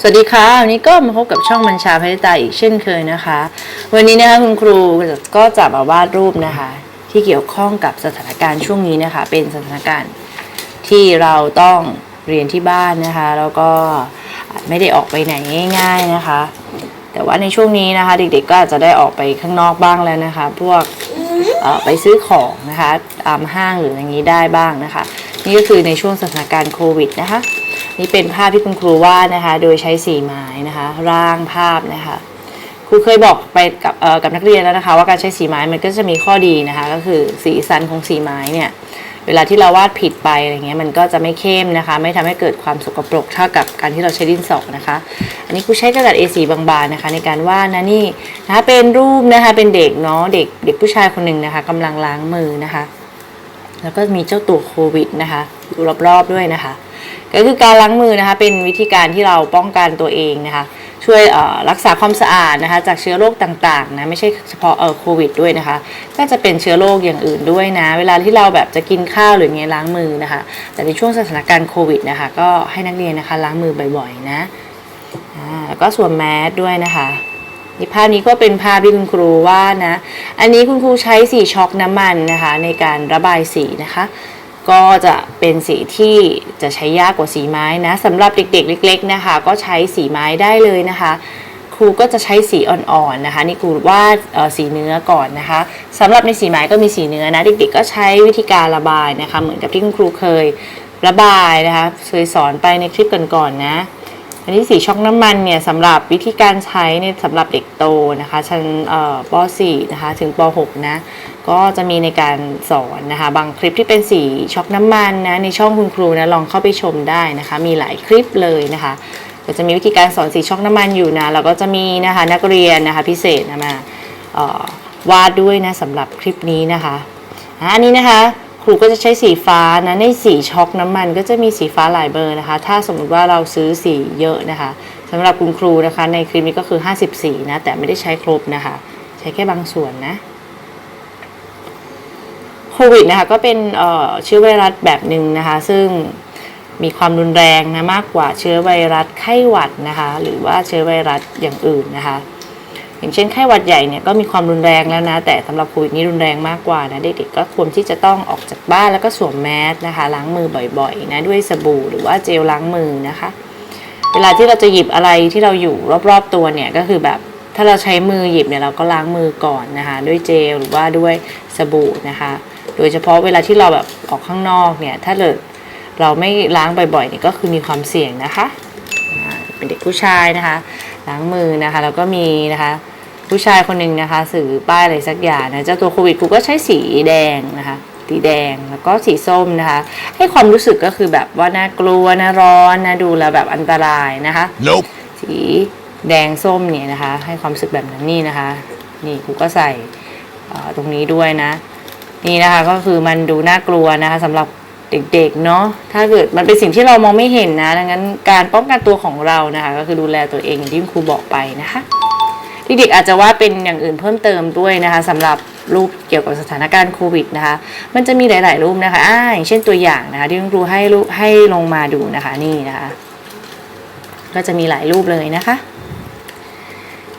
สวัสดีค่ะวันนี้ก็มาพบกับช่องมัญชาพัฒตาอีกเช่นเคยนะคะ วันนี้นะคะคุณครูก็จะมาวาดรูปนะคะ ที่เกี่ยวข้องกับสถานการณ์ช่วงนี้นะคะ เป็นสถานการณ์ที่เราต้องเรียนที่บ้านนะคะ แล้วก็ไม่ได้ออกไปไหนง่าย ๆนะคะ แต่ว่าในช่วงนี้นะคะ เด็กๆก็อาจจะได้ออกไปข้างนอกบ้างแล้วนะคะ พวกไปซื้อของนะคะตามห้างหรืออย่างนี้ได้บ้างนะคะ นี่ก็คือในช่วงสถานการณ์โควิดนะคะ นี่เป็นภาพที่คุณครูวาดนะคะ โดยใช้สีไม้นะคะ ร่างภาพนะคะครูเคยบอกไปกับเอ่อกับนักเรียนแล้วนะคะ ว่าการใช้สีไม้มันก็จะมีข้อดีนะคะ ก็คือสีสันของสีไม้เนี่ยเวลาที่เราวาดผิดไปอะไรเงี้ยมันก็จะไม่เข้มนะคะ ไม่ทำให้เกิดความสกปรกเท่ากับการที่เราใช้ดินสอนะคะ อันนี้ครูใช้กระดาษ A4 บางๆนะคะ ในการวาดนะนี่นะคะเป็นรูปนะคะเป็นเด็กเนาะเด็กเด็กผู้ชายคนหนึ่งนะคะกำลังล้างมือนะคะ แล้วก็มีเจ้าตัวโควิดนะคะอยู่รอบๆด้วยนะคะ ก็คือการล้างมือนะคะเป็นวิธีการที่เราป้องกันตัวเองนะคะช่วยรักษาความสะอาดนะคะจากเชื้อโรคต่างๆนะไม่ใช่เฉพาะเอ่อโควิดด้วยนะคะ ก็จะเป็นเชื้อโรคอย่างอื่นด้วยนะ เวลาที่เราแบบจะกินข้าวหรือไงล้างมือนะคะ แต่ในช่วงสถานการณ์โควิดนะคะก็ให้นักเรียนนะคะล้างมือบ่อยๆนะอ่าแล้วก็สวมแมสด้วยนะคะนี่ภาพนี้ก็เป็นภาพที่คุณครูวาดนะ อันนี้คุณครูใช้สีช็อกน้ำมันนะคะ ในการระบายสีนะคะ ก็จะเป็นสีที่จะใช้ยากกว่าสีไม้นะสำหรับเด็กๆ เล็ก ๆ นะคะ ก็ใช้สีไม้ได้เลยนะคะครูก็จะใช้สีอ่อนๆนะคะ นี่ครูวาดสีเนื้อก่อนนะคะสำหรับในสีไม้ก็มีสีเนื้อนะเด็กๆก็ใช้วิธีการระบายนะคะ เหมือนกับที่คุณครูเคยระบายนะคะเคยสอนไปในคลิปก่อนๆนะ อันนี้สีช็อกน้ำมันเนี่ยสำหรับวิธีการใช้ในสำหรับเด็กโตนะคะชั้นป .4 นะคะถึงป .6 นะ ก็จะมีในการสอนนะคะ บางคลิปที่เป็นสีช็อกน้ำมันนะในช่องคุณครูนะลองเข้าไปชมได้นะคะ มีหลายคลิปเลยนะคะ ก็จะมีวิธีการสอนสีช็อกน้ำมันอยู่นะแล้วก็จะมีนะคะนักเรียนนะคะพิเศษนะมาวาดด้วยนะสำหรับคลิปนี้นะคะอันนี้นะคะครูก็จะใช้สีฟ้านะในสีช็อกน้ำมันก็จะมีสีฟ้าหลายเบอร์นะคะ ถ้าสมมติว่าเราซื้อสีเยอะนะคะสำหรับคุณครูนะคะ ในคลิปนี้ก็คือ 50 สีนะแต่ไม่ได้ใช้ครบนะคะ ใช้แค่บางส่วนนะ โควิดนะคะก็เป็นเชื้อไวรัสแบบหนึ่งนะคะ ซึ่งมีความรุนแรงนะมากกว่าเชื้อไวรัสไข้หวัดนะคะ หรือว่าเชื้อไวรัสอย่างอื่นนะคะ อย่างเช่นไข้หวัดใหญ่เนี่ยก็มีความรุนแรงแล้วนะ แต่สำหรับโควิดนี่รุนแรงมากกว่านะเด็กๆก็ควรที่จะต้องออกจากบ้านแล้วก็สวมแมสนะคะ ล้างมือบ่อยๆนะด้วยสบู่หรือว่าเจลล้างมือนะคะ เวลาที่เราจะหยิบอะไรที่เราอยู่รอบๆตัวเนี่ยก็คือแบบถ้าเราใช้มือหยิบเนี่ยเราก็ล้างมือก่อนนะคะ ด้วยเจลหรือว่าด้วยสบู่นะคะ โดยเฉพาะเวลาที่เราแบบออกข้างนอกเนี่ย ถ้าเกิดเราไม่ล้างบ่อยๆเนี่ยก็คือมีความเสี่ยงนะคะอ่าเป็นเด็กผู้ชายนะคะ ล้างมือนะคะแล้วก็มีนะคะผู้ชายคนหนึ่งนะคะสื่อป้ายอะไรสักอย่างนะเจ้าตัวโควิดครูก็ใช้สีแดงนะคะสีแดงแล้วก็สีส้มนะคะ ให้ความรู้สึกก็คือแบบว่าน่ากลัวนะร้อนนะดูแล้วแบบอันตรายนะคะ Nope. สีแดงส้มเนี่ยนะคะ ให้ความรู้สึกแบบนั้นนี่นะคะ นี่ครูก็ใส่เอ่อตรงนี้ด้วยนะ นี่นะคะก็คือมันดูน่ากลัวนะคะสำหรับเด็กๆเนาะถ้าเกิดมันเป็นสิ่งที่เรามองไม่เห็นนะดังนั้นการป้องกันตัวของเรานะคะ ก็คือดูแลตัวเองอย่างที่ครูบอกไปนะคะเด็กๆอาจจะว่าเป็นอย่างอื่นเพิ่มเติมด้วยนะคะสำหรับรูปเกี่ยวกับสถานการณ์โควิดนะคะ มันจะมีหลาย ๆ รูปนะคะอ่าอย่างเช่นตัวอย่างนะคะ ที่คุณครูให้รูปให้ลงมาดูนะคะนี่นะคะ ก็จะมีหลายรูปเลยนะคะ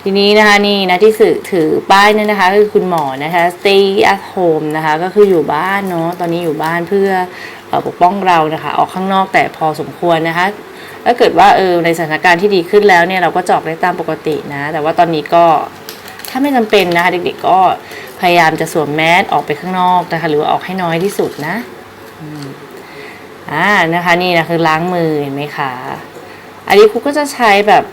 ทีนี้นะคะนี่นะที่ถือถือป้ายนั่นนะคะคือคุณหมอนะคะ stay at home นะคะ ก็คืออยู่บ้านเนาะตอนนี้อยู่บ้านเพื่อปกป้องเรานะคะ ออกข้างนอกแต่พอสมควรนะคะถ้าเกิดว่าเออในสถานการณ์ที่ดีขึ้นแล้วเนี่ยเราก็จอกได้ตามปกตินะ แต่ว่าตอนนี้ก็ถ้าไม่จำเป็นนะคะ เด็กๆก็พยายามจะสวมแมสออกไปข้างนอกนะคะ หรือว่าออกให้น้อยที่สุดนะอ่านะคะนี่นะคือล้างมือเห็นไหมคะอันนี้ครูก็จะใช้แบบ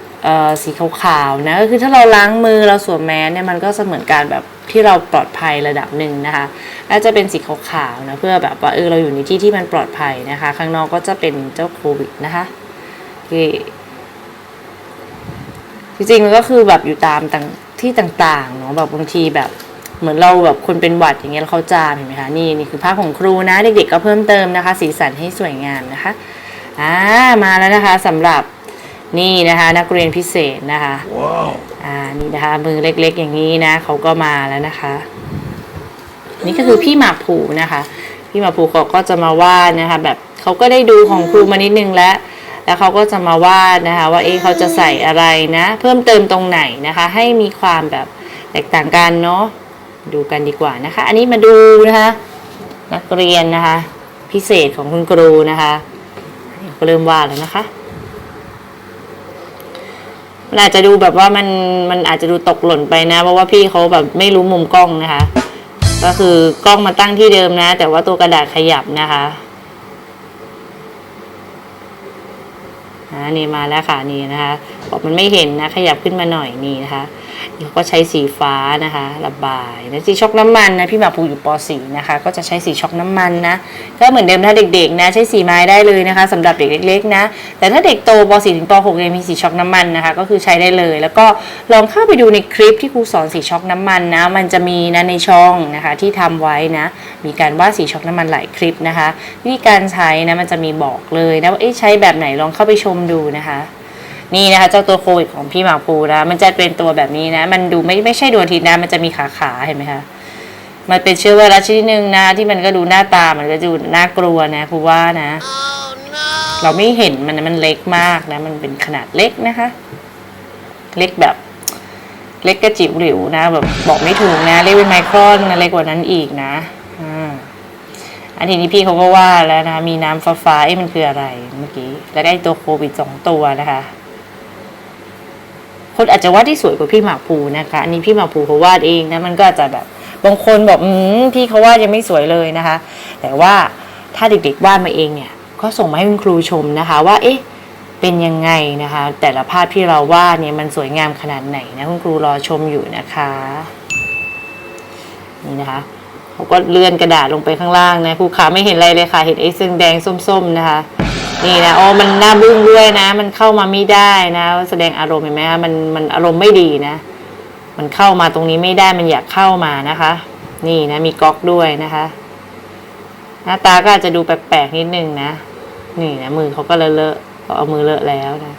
สีขาวๆนะก็คือถ้าเราล้างมือเราสวมแมสเนี่ยมันก็เหมือนการแบบที่เราปลอดภัยระดับหนึ่งนะคะน่าจะเป็นสีขาวๆนะเพื่อแบบว่าเออเราอยู่ในที่ที่มันปลอดภัยนะคะ ข้างนอกก็จะเป็นเจ้าโควิดนะคะที่จริงๆมันก็คือแบบอยู่ตามต่างที่ต่างๆเนาะแบบบางทีแบบเหมือนเราแบบคนเป็นหวัดอย่างเงี้ยเขาจามเห็นไหมคะนี่นี่คือภาพของครูนะเด็กๆก็เพิ่มเติมนะคะ สีสันให้สวยงามนะคะอ่ามาแล้วนะคะสำหรับ นี่นะคะนักเรียนพิเศษนะคะ Wow. อ่านี่นะคะมือเล็กๆอย่างนี้นะเขาก็มาแล้วนะคะ นี่ก็คือพี่หมากผูนะคะ พี่หมากผูเขาก็จะมาวาดนะคะแบบเขาก็ได้ดูของครูมานิดนึงแล้วแล้วเขาก็จะมาวาดนะคะว่าเอ๊ะเขาจะใส่อะไรนะ เพิ่มเติมตรงไหนนะคะ ให้มีความแบบแตกต่างกันเนาะดูกันดีกว่านะคะ อันนี้มาดูนะคะนักเรียนนะคะ พิเศษของคุณครูนะคะเดี๋ยวก็เริ่มวาดแล้วนะคะ มันอาจจะดูแบบว่ามันมันอาจจะดูตกหล่นไปนะ เพราะว่าพี่เขาแบบไม่รู้มุมกล้องนะคะ ก็คือกล้องมาตั้งที่เดิมนะ แต่ว่าตัวกระดาษขยับนะคะนี่มาแล้วค่ะนี่นะคะบอกมันไม่เห็นนะ ขยับขึ้นมาหน่อยนี่นะคะ เดี๋ยวก็ใช้สีฟ้านะคะระบายนะสีช็อกน้ำมันนะพี่หมาภูอยู่ป .4 นะคะ ก็จะใช้สีช็อกน้ำมันนะก็เหมือนเดิมถ้าเด็กๆนะใช้สีไม้ได้เลยนะคะสำหรับเด็กเล็กๆนะแต่ถ้าเด็กโตป .4 ถึงป .6 เนี่ยมีสีช็อกน้ำมันนะคะ ก็คือใช้ได้เลย แล้วก็ลองเข้าไปดูในคลิปที่ครูสอนสีช็อกน้ำมันนะ มันจะมีนะในช่องนะคะที่ทำไว้นะ มีการวาดสีช็อกน้ำมันหลายคลิปนะคะวิธีการใช้นะมันจะมีบอกเลยนะว่าเอ๊ะใช้แบบไหนลองเข้าไปชมดูนะคะ นี่นะคะเจ้าตัวโควิดของพี่หมากปูนะ มันจะเป็นตัวแบบนี้นะ มันดูไม่ไม่ใช่ดวงอาทิตย์นะ มันจะมีขาขาเห็นไหมคะ มันเป็นเชื้อไวรัสชนิดหนึ่งนะที่มันก็ดูหน้าตา มันก็ดูน่ากลัวนะครูว่านะเราไม่เห็นมันนะมันเล็กมากนะ มันเป็นขนาดเล็กนะคะ เล็กแบบ เล็กกระจิ๋วหลิวนะ แบบบอกไม่ถูกนะ เล็กเป็นไมครอนนะเล็กกว่านั้นอีกนะอ่าอันทีนี้พี่เขาก็ว่าแล้วนะ มีน้ำฟ้าๆเอ๊ะมันคืออะไรเมื่อกี้ แล้วไอ้ตัวโควิดสองตัวนะคะ คนอาจจะวาดที่สวยกว่าพี่หมากภูนะคะอันนี้พี่หมากภูเขาวาดเองนะมันก็อาจจะแบบบางคนบอกอืมพี่เขาวาดยังไม่สวยเลยนะคะ แต่ว่าถ้าเด็กๆวาดมาเองเนี่ยก็ส่งมาให้คุณครูชมนะคะว่าเอ๊ะเป็นยังไงนะคะ แต่ละภาพที่เราวาดเนี่ยมันสวยงามขนาดไหนนะคุณครูรอชมอยู่นะคะนี่นะคะเขาก็เลื่อนกระดาษลงไปข้างล่างนะครูขาไม่เห็นอะไรเลยค่ะ เห็นไอ้ซึ่งแดงส้มๆนะคะ นี่นะโอ๋อมันหน้าบึ้งด้วยนะ มันเข้ามาไม่ได้นะ แสดงอารมณ์เห็นไหมคะมันมันอารมณ์ไม่ดีนะ มันเข้ามาตรงนี้ไม่ได้มันอยากเข้ามานะคะ นี่นะมีก๊อกด้วยนะคะ หน้าตาก็อาจจะดูแปลกๆนิดนึงนะ นี่นะมือเขาก็เลอะๆเขาเอามือเลอะแล้วนะ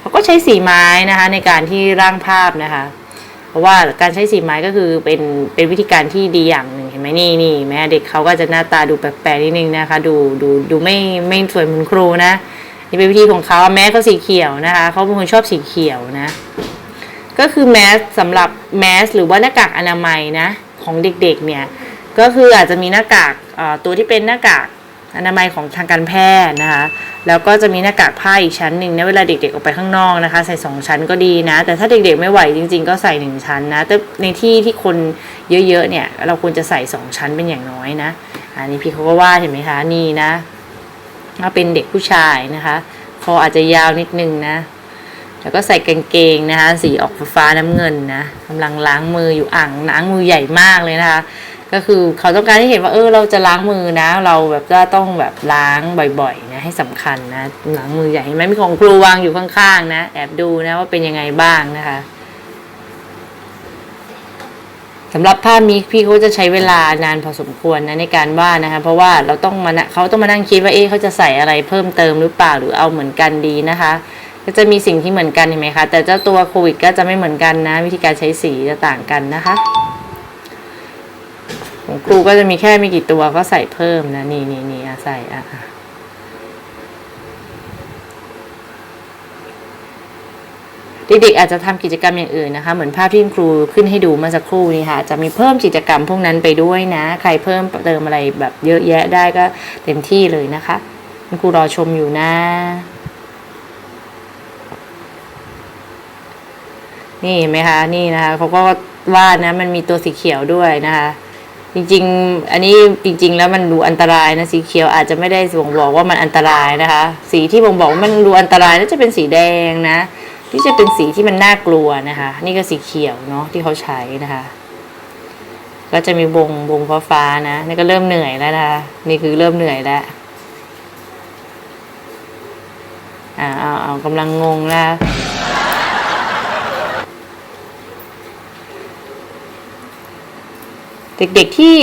เขาก็ใช้สีไม้นะคะ ในการที่ร่างภาพนะคะ เพราะว่าการใช้สีไม้ก็คือเป็นเป็นวิธีการที่ดีอย่างหนึ่ง ห็นไหมนี่นี่แม่เด็กเขาก็จะหน้าตาดูแปลกๆนิดนึงนะคะ ดูดูดูไม่ไม่สวยเหมือนครูนะนี่เป็นวิธีของเขาแม้เขาสีเขียวนะคะเขาเป็นคนชอบสีเขียวนะ ก็คือแมสสำหรับแมสหรือว่าหน้ากากอนามัยนะ ของเด็กๆเนี่ยก็คืออาจจะมีหน้ากากตัวที่เป็นหน้ากาก อนามัยของทางการแพทย์นะคะ แล้วก็จะมีหน้ากากผ้าอีกชั้นหนึ่งนะเวลาเด็กๆออกไปข้างนอกนะคะ ใส่สองชั้นก็ดีนะ แต่ถ้าเด็กๆไม่ไหวจริงๆ ก็ใส่หนึ่งชั้นนะ แต่ในที่ที่คนเยอะๆเนี่ย เราควรจะใส่สองชั้นเป็นอย่างน้อยนะ อันนี้พี่เขาก็ว่าเห็นไหมคะนี่นะก็เป็นเด็กผู้ชายนะคะ คออาจจะยาวนิดนึงนะ แล้วก็ใส่กางเกงนะคะ สีออกฟ้าน้ำเงินนะกำลังล้างมืออยู่อ่างล้างมือใหญ่มากเลยนะคะ ก็คือเขาต้องการให้เห็นว่าเออเราจะล้างมือนะ เราแบบจะต้องแบบล้างบ่อยๆนะให้สำคัญนะล้างมือใหญ่เห็นไหมมีของครูวางอยู่ข้างๆ นะแอบดูนะว่าเป็นยังไงบ้างนะคะสำหรับภาพนี้พี่เขาจะใช้เวลานานพอสมควรนะในการวาดนะคะ เพราะว่าเราต้องมานเขาต้องมานั่งคิดว่าเอ๊ะเขาจะใส่อะไรเพิ่มเติมหรือเปล่าหรือเอาเหมือนกันดีนะคะ ก็จะมีสิ่งที่เหมือนกันเห็นไหมคะแต่เจ้าตัวโควิดก็จะไม่เหมือนกันนะ วิธีการใช้สีจะต่างกันนะคะ ของครูก็จะมีแค่ไม่กี่ตัวก็ใส่เพิ่มนะ นี่นี่นี่ใส่อะเด็กๆอาจจะทำกิจกรรมอย่างอื่นนะคะ เหมือนภาพที่ครูขึ้นให้ดูเมื่อสักครู่นี้ค่ะ จะมีเพิ่มกิจกรรมพวกนั้นไปด้วยนะ ใครเพิ่มเติมอะไรแบบเยอะแยะได้ก็เต็มที่เลยนะคะคุณครูรอชมอยู่นะ นี่เห็นไหมคะ นี่นะคะเขาก็วาดนะ มันมีตัวสีเขียวด้วยนะคะ จริง ๆ อันนี้จริง ๆ แล้วมันดูอันตรายนะสีเขียวอาจจะไม่ได้บ่งบอกว่ามันอันตรายนะคะ สีที่บ่งบอกว่ามันดูอันตรายน่าจะเป็นสีแดงนะที่จะเป็นสีที่มันน่ากลัวนะคะ นี่ก็สีเขียวเนาะที่เขาใช้นะคะ ก็จะมีวงวงฟ้าฟ้านะนี่ก็เริ่มเหนื่อยแล้วนะคะนี่คือเริ่มเหนื่อยแล้วอ่าเอาเอากำลังงงแล้ว เด็กๆที่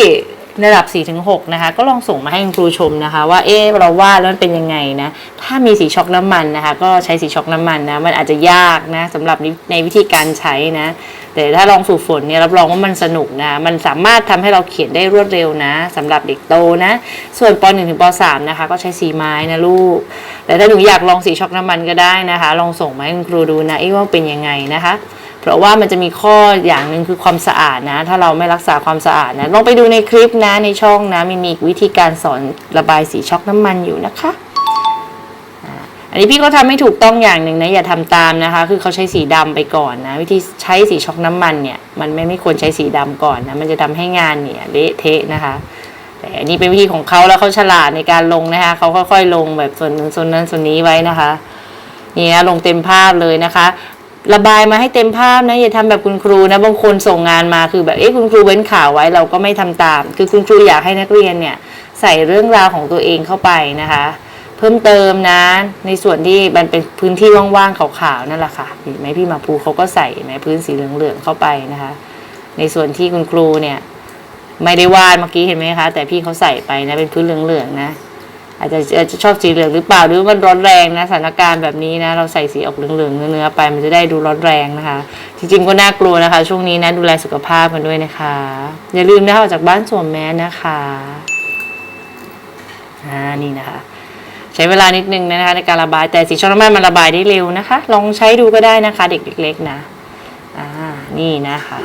ระดับ 4-6 นะคะ ก็ลองส่งมาให้ครูชมนะคะ ว่าเอ๊ะเราวาดแล้วมันเป็นยังไงนะ ถ้ามีสีช็อกน้ำมันนะคะ ก็ใช้สีช็อกน้ำมันนะ มันอาจจะยากนะสำหรับในวิธีการใช้นะ แต่ถ้าลองฝึกฝนเนี่ยรับรองว่ามันสนุกนะ มันสามารถทำให้เราเขียนได้รวดเร็วนะสำหรับเด็กโตนะ ส่วนป .1 ถึงป .3 นะคะ ก็ใช้สีไม้นะลูก แต่ถ้าหนูอยากลองสีช็อกน้ำมันก็ได้นะคะ ลองส่งมาให้คุณครูดูนะเอ๊ะว่าเป็นยังไงนะคะ เพราะว่ามันจะมีข้ออย่างหนึ่งคือความสะอาดนะ ถ้าเราไม่รักษาความสะอาดนะลองไปดูในคลิปนะในช่องนะมีมีวิธีการสอนระบายสีช็อกน้ำมันอยู่นะคะอันนี้พี่ก็ทำให้ถูกต้องอย่างหนึ่งนะอย่าทำตามนะคะ คือเขาใช้สีดำไปก่อนนะ วิธีใช้สีช็อกน้ำมันเนี่ยมันไม่ไม่ควรใช้สีดำก่อนนะมันจะทำให้งานเนี่ยเละเทะนะคะ แต่อันนี้เป็นวิธีของเขาแล้วเขาฉลาดในการลงนะคะเขาค่อยๆ ลงแบบส่วนนึงส่วนนั้นส่วนนี้ไว้นะคะนี่นะลงเต็มภาพเลยนะคะ ระบายมาให้เต็มภาพนะอย่าทำแบบคุณครูนะบางคนส่งงานมาคือแบบเอ๊ะคุณครูเว้นข่าวไว้เราก็ไม่ทำตาม คือคุณครูอยากให้นักเรียนเนี่ยใส่เรื่องราวของตัวเองเข้าไปนะคะ เพิ่มเติมนะ ในส่วนที่มันเป็นพื้นที่ว่างๆขาวๆนั่นแหละค่ะเห็นไหมพี่มาภูเขาก็ใส่ไหมพื้นสีเหลืองๆเข้าไปนะคะ ในส่วนที่คุณครูเนี่ยไม่ได้วาดเมื่อกี้เห็นไหมคะ แต่พี่เขาใส่ไปนะเป็นพื้นเหลืองๆนะ อาจจะอาจจะชอบสีเหลืองหรือเปล่าหรือมันร้อนแรงนะสถานการณ์แบบนี้นะเราใส่สีออกเหลืองๆเนื้อๆไปมันจะได้ดูร้อนแรงนะคะ จริงๆก็น่ากลัวนะคะ ช่วงนี้นะดูแลสุขภาพกันด้วยนะคะ อย่าลืมนะคะออกจากบ้านสวมแมสนะคะอ่านี่นะคะใช้เวลานิดนึงนะคะในการระบายแต่สีช็อกโกแลตมันระบายได้เร็วนะคะ ลองใช้ดูก็ได้นะคะ เด็กเล็กๆนะอ่านี่นะคะ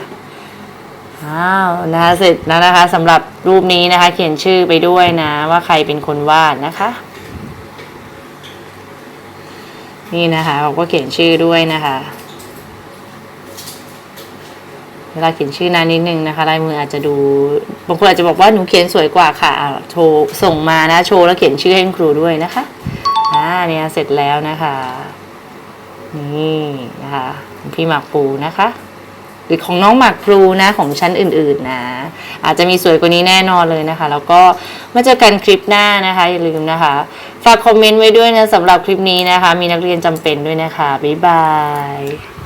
อ้าวนะคะเสร็จแล้วนะคะสำหรับรูปนี้นะคะ เขียนชื่อไปด้วยนะ ว่าใครเป็นคนวาดนะคะ นี่นะคะเราก็เขียนชื่อด้วยนะคะเวลาเขียนชื่อนานนิดนึงนะคะลายมืออาจจะดูบางคนอาจจะบอกว่าหนูเขียนสวยกว่าค่ะโชว์ส่งมานะโชว์แล้วเขียนชื่อให้ครูด้วยนะคะอ่าเนี่ยเสร็จแล้วนะคะ นี่นะคะพี่หมากปูนะคะ รือของน้องหมากพลูนะของชั้นอื่นๆนะ อาจจะมีสวยกว่านี้แน่นอนเลยนะคะ แล้วก็มาเจอกันคลิปหน้านะคะอย่าลืมนะคะฝากคอมเมนต์ไว้ด้วยนะสำหรับคลิปนี้นะคะ มีนักเรียนจำเป็นด้วยนะคะบ๊ายบาย